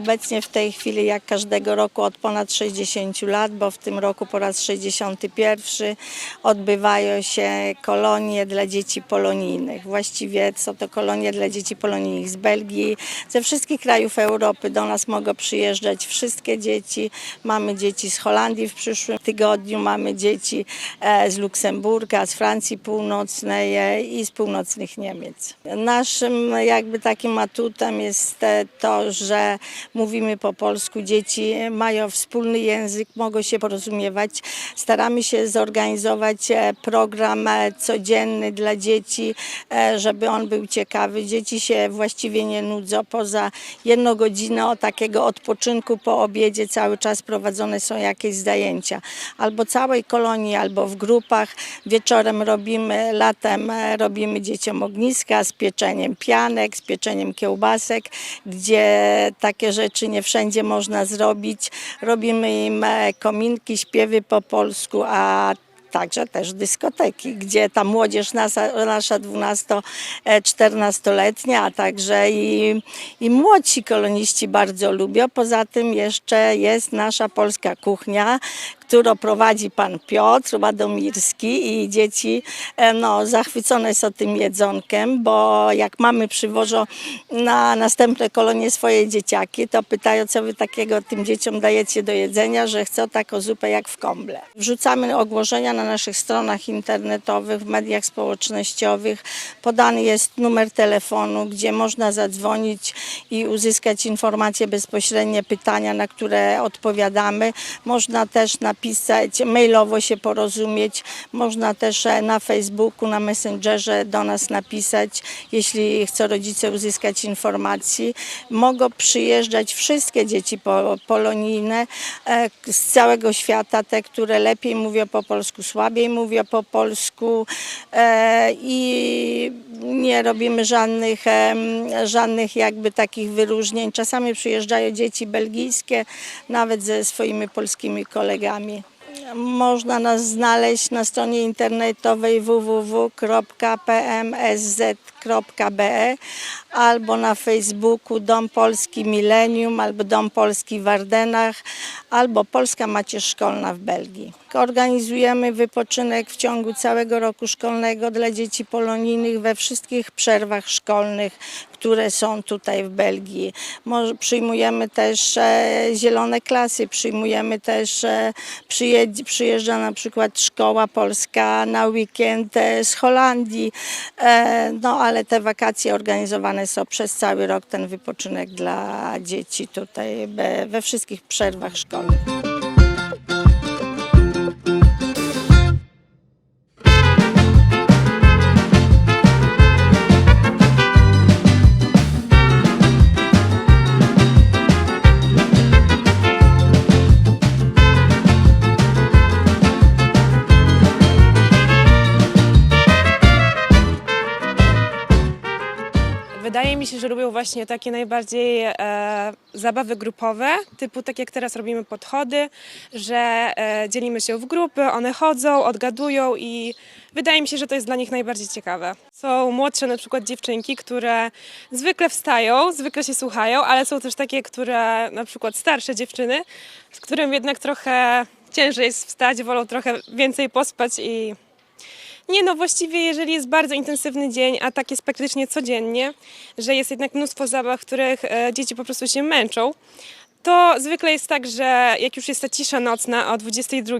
obecnie w tej chwili, jak każdego roku, od ponad 60 lat, bo w tym roku po raz 61 odbywają się kolonie dla dzieci polonijnych. Właściwie są to kolonie dla dzieci polonijnych z Belgii, ze wszystkich krajów Europy. Do nas mogą przyjeżdżać wszystkie dzieci. Mamy dzieci z Holandii w przyszłym tygodniu, mamy dzieci e, z Luksemburga, z Francji Północnej e, i z północnych Niemiec. Naszym jakby takim atutem jest to, że mówimy po polsku, dzieci mają wspólny język, mogą się porozumiewać. Staramy się zorganizować e, program e, codzienny dla dzieci, e, żeby on był ciekawy. Dzieci się właściwie nie nudzą. Poza jedną godziną takiego odpoczynku po obiedzie cały czas prowadzone są jakieś zajęcia. Albo całej kolonii, albo w grupach. Wieczorem robimy, latem robimy dzieciom ogniska z pieczeniem pianek, z pieczeniem kiełbasek, gdzie takie rzeczy nie wszędzie można zrobić. Robimy im e, kominki, śpiewy po polsku, a Także też dyskoteki, gdzie ta młodzież nasza, nasza 12-14-letnia, a także i, i młodsi koloniści bardzo lubią. Poza tym jeszcze jest nasza polska kuchnia, którą prowadzi pan Piotr Ładomirski i dzieci e, no, zachwycone są tym jedzonkiem, bo jak mamy przywożą na następne kolonie swoje dzieciaki, to pytają, co wy takiego tym dzieciom dajecie do jedzenia, że chcą taką zupę jak w komble. Wrzucamy ogłoszenia na naszych stronach internetowych, w mediach społecznościowych. Podany jest numer telefonu, gdzie można zadzwonić i uzyskać informacje bezpośrednie, pytania, na które odpowiadamy. Można też napisać, mailowo się porozumieć, można też e, na Facebooku, na Messengerze do nas napisać, jeśli chcą rodzice uzyskać informacji. Mogą przyjeżdżać wszystkie dzieci po- polonijne e, z całego świata, te, które lepiej mówią po polsku, słabiej mówią po polsku e, i nie robimy żadnych, żadnych jakby takich wyróżnień. Czasami przyjeżdżają dzieci belgijskie, nawet ze swoimi polskimi kolegami. Można nas znaleźć na stronie internetowej albo na Facebooku Dom Polski Millennium, albo Dom Polski w Ardenach, albo Polska Macierz Szkolna w Belgii. Organizujemy wypoczynek w ciągu całego roku szkolnego dla dzieci polonijnych we wszystkich przerwach szkolnych, które są tutaj w Belgii. Przyjmujemy też e, zielone klasy, przyjmujemy też, e, przyjeżdża na przykład szkoła polska na weekend e, z Holandii, no ale te wakacje organizowane są przez cały rok, ten wypoczynek dla dzieci tutaj we, wszystkich przerwach szkolnych. Wydaje mi się, że lubią właśnie takie najbardziej e, zabawy grupowe, typu tak jak teraz robimy podchody, że e, dzielimy się w grupy, one chodzą, odgadują i wydaje mi się, że to jest dla nich najbardziej ciekawe. Są młodsze na przykład dziewczynki, które zwykle wstają, zwykle się słuchają, ale są też takie, które na przykład starsze dziewczyny, z którym jednak trochę ciężej jest wstać, wolą trochę więcej pospać i nie, no właściwie jeżeli jest bardzo intensywny dzień, a tak jest praktycznie codziennie, że jest jednak mnóstwo zabaw, których e, dzieci po prostu się męczą, to zwykle jest tak, że jak już jest ta cisza nocna o 22,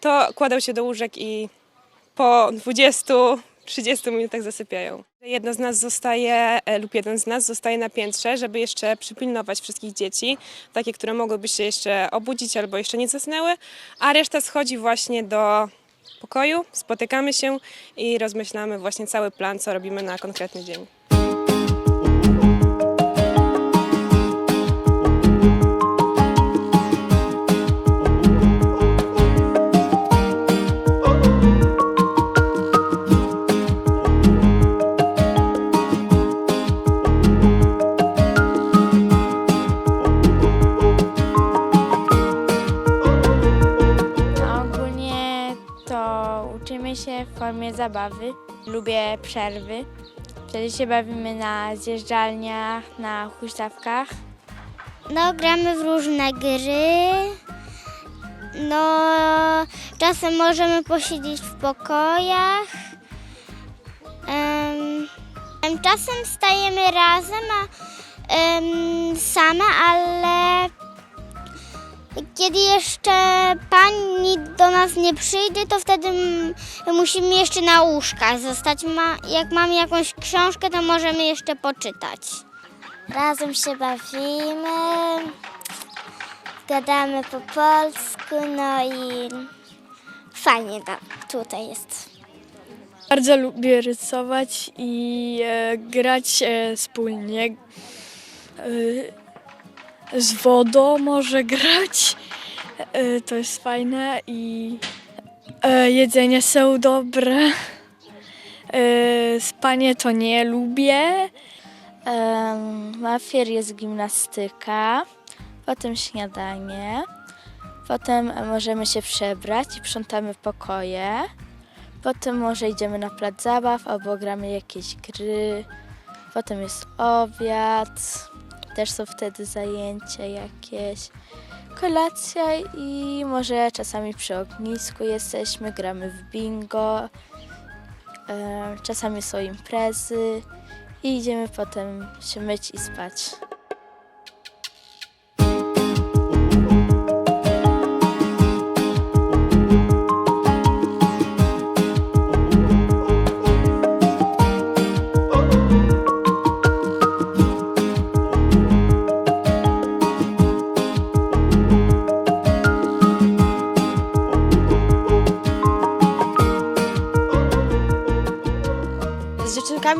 to kładą się do łóżek i po 20-30 minutach zasypiają. Jedna z nas zostaje, e, lub jeden z nas zostaje na piętrze, żeby jeszcze przypilnować wszystkich dzieci, takie, które mogłyby się jeszcze obudzić albo jeszcze nie zasnęły, a reszta schodzi właśnie do pokoju, spotykamy się i rozmyślamy właśnie cały plan, co robimy na konkretny dzień. Się w formie zabawy. Lubię przerwy. Wtedy się bawimy na zjeżdżalniach, na huśtawkach. No, gramy w różne gry. No, czasem możemy posiedzieć w pokojach. Em, czasem stajemy razem, a em, same, ale kiedy jeszcze pani do nas nie przyjdzie, to wtedy musimy jeszcze na łóżkach zostać. Ma, jak mamy jakąś książkę, to możemy jeszcze poczytać. Razem się bawimy, gadamy po polsku, no i fajnie tam tutaj jest. Bardzo lubię rysować i e, grać e, wspólnie. E, z wodą może grać. E, to jest fajne i e, jedzenie są dobre. E, spanie to nie lubię. Najpierw jest gimnastyka, potem śniadanie, potem możemy się przebrać i sprzątamy pokoje. Potem może idziemy na plac zabaw albo gramy jakieś gry. Potem jest obiad, też są wtedy zajęcia jakieś. Kolacja i może czasami przy ognisku jesteśmy, gramy w bingo. Czasami są imprezy i idziemy potem się myć i spać.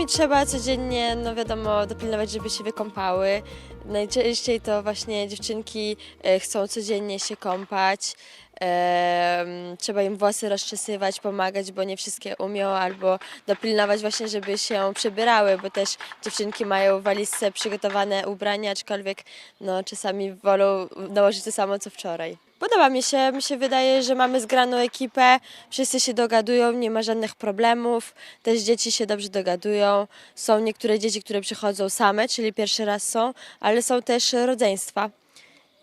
Trzeba codziennie, no wiadomo, dopilnować, żeby się wykąpały. Najczęściej to właśnie dziewczynki e, chcą codziennie się kąpać. Trzeba im włosy rozczesywać, pomagać, bo nie wszystkie umią, albo dopilnować właśnie, żeby się przebierały, bo też dziewczynki mają w walizce przygotowane ubrania, aczkolwiek no, czasami wolą nałożyć to samo co wczoraj. Podoba mi się, mi się wydaje, że mamy zgraną ekipę, wszyscy się dogadują, nie ma żadnych problemów, też dzieci się dobrze dogadują. Są niektóre dzieci, które przychodzą same, czyli pierwszy raz są, ale są też rodzeństwa.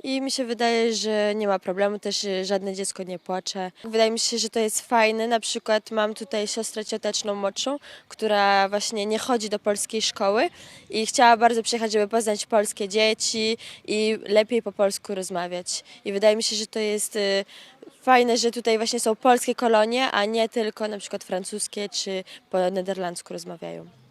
I mi się wydaje, że nie ma problemu, też y, żadne dziecko nie płacze. Wydaje mi się, że to jest fajne. Na przykład mam tutaj siostrę cioteczną młodszą, która właśnie nie chodzi do polskiej szkoły i chciała bardzo przyjechać, żeby poznać polskie dzieci i lepiej po polsku rozmawiać. I wydaje mi się, że to jest y, fajne, że tutaj właśnie są polskie kolonie, a nie tylko na przykład francuskie czy po nederlandzku rozmawiają.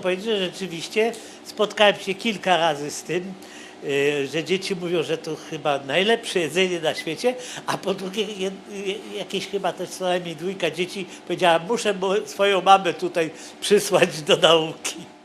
Powiedzieć, że rzeczywiście spotkałem się kilka razy z tym, y, że dzieci mówią, że to chyba najlepsze jedzenie na świecie, a po drugie jakieś chyba też co najmniej dwójka dzieci powiedziała, muszę swoją mamę tutaj przysłać do nauki.